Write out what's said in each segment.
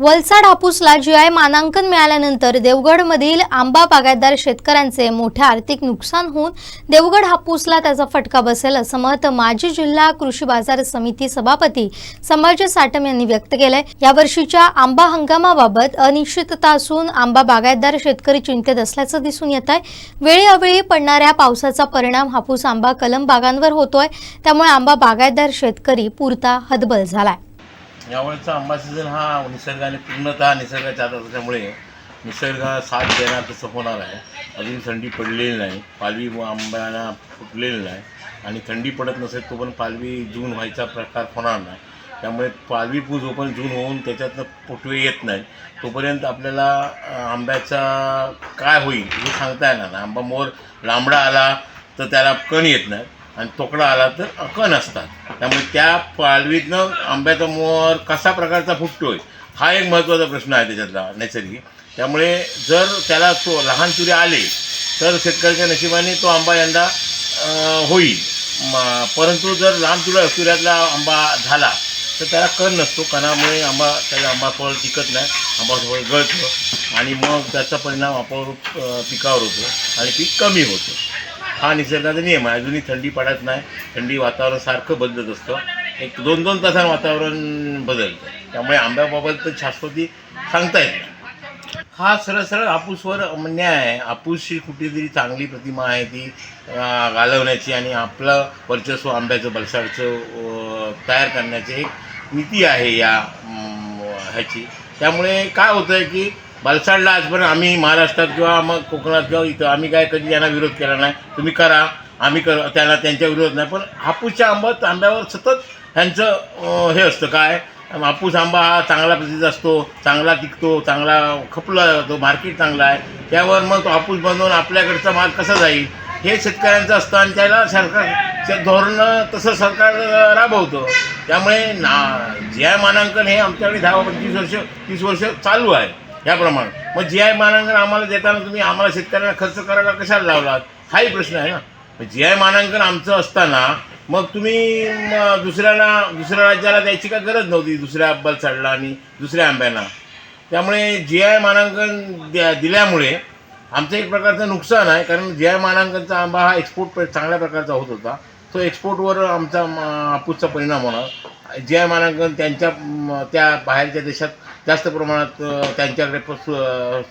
Valsad हापूसला GI मानांकन मिळाल्यानंतर देवगडमधील आंबा बागायतदार शेतकऱ्यांचे मोठे आर्थिक नुकसान होऊन देवगड हापूसला त्याचा फटका बसेल असं मत माजी जिल्हा कृषी बाजार समिती सभापती संभाजी साटम यांनी व्यक्त केलंय. यावर्षीच्या आंबा हंगामाबाबत अनिश्चितता असून आंबा बागायतदार शेतकरी चिंतेत असल्याचं दिसून येत आहे वेळी अवेळी पडणाऱ्या पावसाचा परिणाम हापूस आंबा कलम बागांवर होतोय. त्यामुळे आंबा बागायतदार शेतकरी पुरता हतबल झालाय. यावेळेचा आंबा सीझन हा निसर्गाने पूर्णतः निसर्गाच्या हातात असल्यामुळे निसर्ग साथ देणार तसं होणार आहे. अजून थंडी पडलेली नाही. पालवी व आंब्याला फुटलेली नाही. आणि थंडी पडत नसेल तो पण पालवी जून व्हायचा प्रकार होणार नाही. त्यामुळे पालवी पूज जोपर्यंत जून होऊन त्याच्यातनं पोटवे येत नाही तोपर्यंत आपल्याला आंब्याचा काय होईल हे सांगता येणार नाही. आंबा मोर लांबडा आला तर त्याला कण येत नाही. आणि तोकडा आला तर कण असतात. त्यामुळे त्या पालवीतनं आंब्याचा मोहर कसा प्रकारचा फुटतोय हा एक महत्त्वाचा प्रश्न आहे त्याच्यातला नैसर्गिक. त्यामुळे जर त्याला तो लहान तुरे आले तर शेतकऱ्याच्या नशिबाने तो आंबा यंदा होईल. म- परंतु जर लांब तुरा तुऱ्यातला आंबा झाला तर त्याला कण नसतो कणामुळे आंबा त्याला आंबा फळ टिकत नाही आंबा फळ गळतं आणि मग त्याचा परिणाम आपोआप पिकावर होतो आणि पीक कमी होतं. हा निसर्गाचा नियम आहे. अजूनही थंडी पडत नाही. थंडी वातावरण सारखं बदलत असतं. एक दोन दोन तासान वातावरण बदलतं. त्यामुळे आंब्याबाबत तर शाश्वती सांगता येत नाही. हा सरळ सरळ हापूसवर न्याय आहे. हापूसची कुठेतरी चांगली प्रतिमा आहे ती घालवण्याची आणि आपलं वर्चस्व आंब्याचं बलसाडचं तयार करण्याची एक नीती आहे या ह्याची. त्यामुळे काय होतं आहे की बलसाडला आजपर्यंत आम्ही महाराष्ट्रात किंवा मग कोकणात किंवा इथं आम्ही काय कधी यांना विरोध केला नाही. तुम्ही करा. आम्ही कर त्यांना त्यांच्या विरोध नाही. पण हापूसच्या आंबा आंब्यावर सतत ह्यांचं हे असतं काय? हापूस आंबा हा चांगला प्रतीचा असतो चांगला टिकतो चांगला खपला जातो मार्केट चांगला आहे. त्यावर मग तो हापूस बनवून आपल्याकडचा माल कसा जाईल? हे शेतकऱ्यांचं असतं आणि त्याला सरकार धोरणं तसं सरकार राबवतं. त्यामुळे ना ज्या आय मानांकन हे आमच्याकडे दहा पंचवीस वर्ष तीस वर्ष चालू आहे. याप्रमाणे. मग जी आय मानांकन आम्हाला देताना तुम्ही आम्हाला शेतकऱ्यांना खर्च करायला कशाला लावलात? हाही प्रश्न आहे ना. जी आय मानांकन आमचं असताना मग तुम्ही दुसऱ्याला दुसऱ्या राज्याला द्यायची काय गरज नव्हती? दुसऱ्या बलसाडला आणि दुसऱ्या आंब्यांना. त्यामुळे जी आय मानांकन द्या दिल्यामुळे आमचं एक प्रकारचं नुकसान आहे. कारण जी आय मानांकनचा आंबा हा एक्सपोर्ट चांगल्या प्रकारचा होत होता. तो एक्सपोर्टवर आमचा आपूसचा हापूसचा परिणाम होणार. जी आय मानांकन त्यांच्या त्या बाहेरच्या देशात जास्त प्रमाणात त्यांच्याकडे प- सु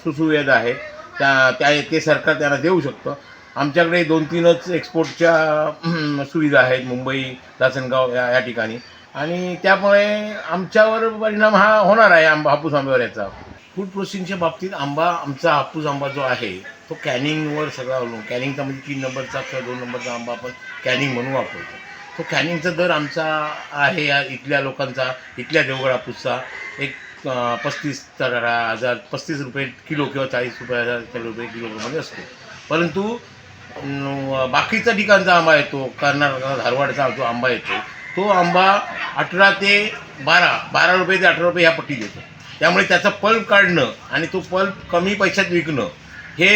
सुसुविधा आहे त्या त्या ते सरकार त्यांना देऊ शकतं. आमच्याकडे दोन तीनच एक्सपोर्टच्या सुविधा आहेत मुंबई लासनगाव या या ठिकाणी. आणि त्यामुळे आमच्यावर परिणाम हा होणार आहे आंबा हापूस आंब्यावर याचा. फूड प्रोसेसिंगच्या बाबतीत आंबा आमचा हापूस आंबा जो आहे तो कॅनिंगवर सगळा अवलंबून कॅनिंगचा म्हणजे तीन नंबरचा किंवा दोन नंबरचा आंबा आपण कॅनिंग म्हणून वापरतो. तो कॅनिंगचा दर आमचा आहे या इथल्या लोकांचा इथल्या देवगड हापूसचा. एक पस्तीसचा पस्तीस हजार पस्तीस रुपये किलो किंवा चाळीस रुपये हजार रुपये किलोमध्ये असतो. परंतु बाकीचा ठिकाणचा आंबा येतो कर्नाटक धारवाडचा जो आंबा येतो तो आंबा अठरा ते बारा बारा रुपये ते अठरा रुपये ह्या पट्टीत येतो त्यामुळे त्याचा पल्प काढणं आणि तो पल्प कमी पैशात विकणं हे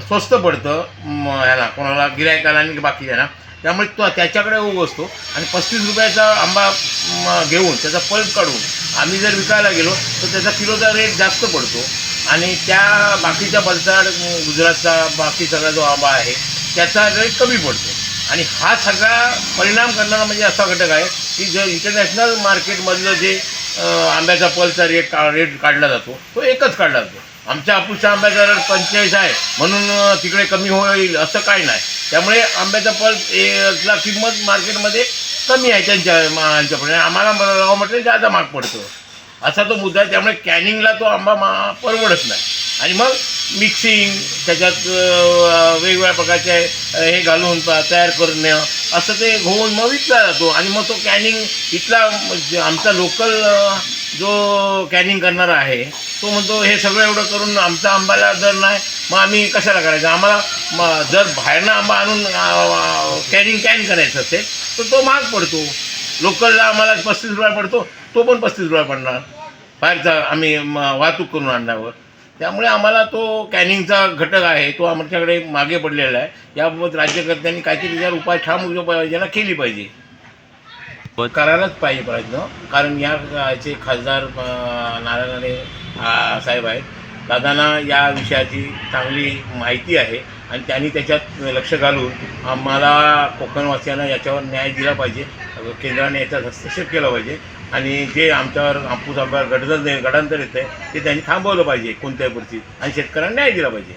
स्वस्त पडतं ह्याला कोणाला गिरायकाला आणि बाकीच्यांना. त्यामुळे तो त्याच्याकडे ओघ असतो आणि पस्तीस रुपयाचा आंबा घेऊन त्याचा पल्प काढून आम्ही जर विकायला गेलो तर त्याचा किलोचा रेट जास्त पडतो. आणि त्या बाकीच्या बलसाड गुजरातचा बाकी सगळा जो आंबा आहे त्याचा रेट कमी पडतो. आणि हा सगळा परिणाम करणारा म्हणजे असा घटक आहे की जर इंटरनॅशनल मार्केटमधलं जे आंब्याचा पलचा रेट का रेट काढला जातो तो एकच काढला जातो. आमच्या आपूसच्या आंब्याचा रेट पंचेचाळीस आहे म्हणून तिकडे कमी होईल असं काही नाही. त्यामुळे आंब्याचा पल्प ला किंमत मार्केटमध्ये कमी आहे त्यांच्या मालांच्याप्रमाणे आम्हाला लावा म्हटलं जादा माग पडतो. असा तो मुद्दा आहे त्यामुळे कॅनिंगला तो आंबा मा परवडत नाही. आणि मग मिक्सिंग त्याच्यात वेगवेगळ्या प्रकारचे हे घालून तयार करणं असं ते होऊन मग विकला जातो. आणि मग तो कॅनिंग इथला म्हणजे आमचा लोकल जो कॅनिंग करणारा आहे तो म्हणतो हे सगळं एवढं करून आमचा आंबाला दर नाही मग आम्ही कशाला करायचं? आम्हाला म जर बाहेरनं आंबा आणून कॅनिंग कॅन करायचं असेल तर तो महाग पडतो. लोकलला आम्हाला पस्तीस रुपये पडतो तो पण पस्तीस रुपये पडणार. बाहेरचा आम्ही म, वाहतूक करून आणण्यावर त्यामुळे आम्हाला तो कॅनिंगचा घटक आहे तो आमच्याकडे मागे पडलेला आहे. याबाबत राज्यकर्त्यांनी काहीतरी त्याच्यावर उपाय ठाम उपाययोजना केली पाहिजे. करायलाच पाहिजे प्रयत्न. कारण याचे खासदार नारायणाने साहेब आहेत दादांना या विषयाची चांगली माहिती आहे आणि त्यांनी त्याच्यात लक्ष घालून आम्हाला कोकणवासियांना याच्यावर न्याय दिला पाहिजे. केंद्राने याच्यात हस्तक्षेप केला पाहिजे. आणि जे आमच्यावर हापूस आमच्यावर गडद गडांतर येतं आहे ते त्यांनी थांबवलं पाहिजे कोणत्याही पुरती आणि शेतकऱ्यांना न्याय दिला पाहिजे.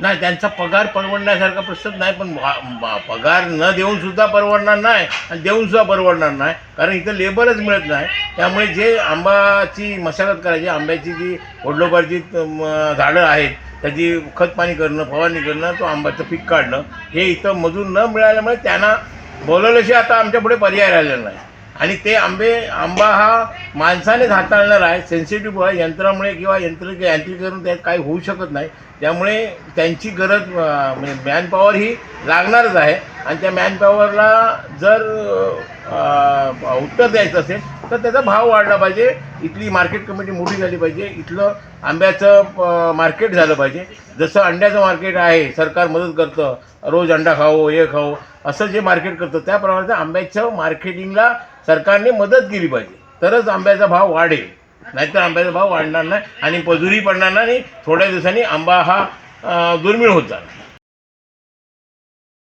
नाही त्यांचा पगार परवडण्यासारखा प्रश्नच नाही पण पगार न देऊन सुद्धा परवडणार नाही आणि देऊन सुद्धा परवडणार नाही कारण इथं लेबरच मिळत नाही. त्यामुळे जे आंबाची मशागत करायची आंब्याची जी वडलोबारची झाडं आहेत त्याची खतपाणी करणं फवारणी करणं तो आंब्याचं पीक काढणं हे इथं मजूर न मिळाल्यामुळे त्यांना बोलवल्याशिवाय आता आमच्यापुढे पर्याय राहिलेला नाही. आणि ते आंबे आंबा हा माणसानेच हाताळणार आहे. सेन्सिटिव्ह आहे. यंत्रामुळे किंवा यंत्र यांत्रिकरण त्यात काही होऊ शकत नाही. त्यामुळे त्यांची गरज म्हणजे मॅनपॉवर ही लागणारच आहे. आणि त्या मॅनपॉवरला जर उत्तर द्यायचं असेल तर त्याचा भाव वाढला पाहिजे. इथली मार्केट कमिटी मोठी झाली पाहिजे. इथलं आंब्याचं मार्केट झालं पाहिजे. जसं अंड्याचं मार्केट आहे सरकार मदत करतं रोज अंडा खाओ हे खाओ असं जे मार्केट करतं त्याप्रमाणे आंब्याचं मार्केटिंगला सरकारने मदत केली पाहिजे. तरच आंब्याचा भाव वाढेल. नाहीतर आंब्याचा भाव वाढणार नाही आणि पजुरी पडणार नाही आणि थोड्या दिवसांनी आंबा हा दुर्मिळ होत जाणार.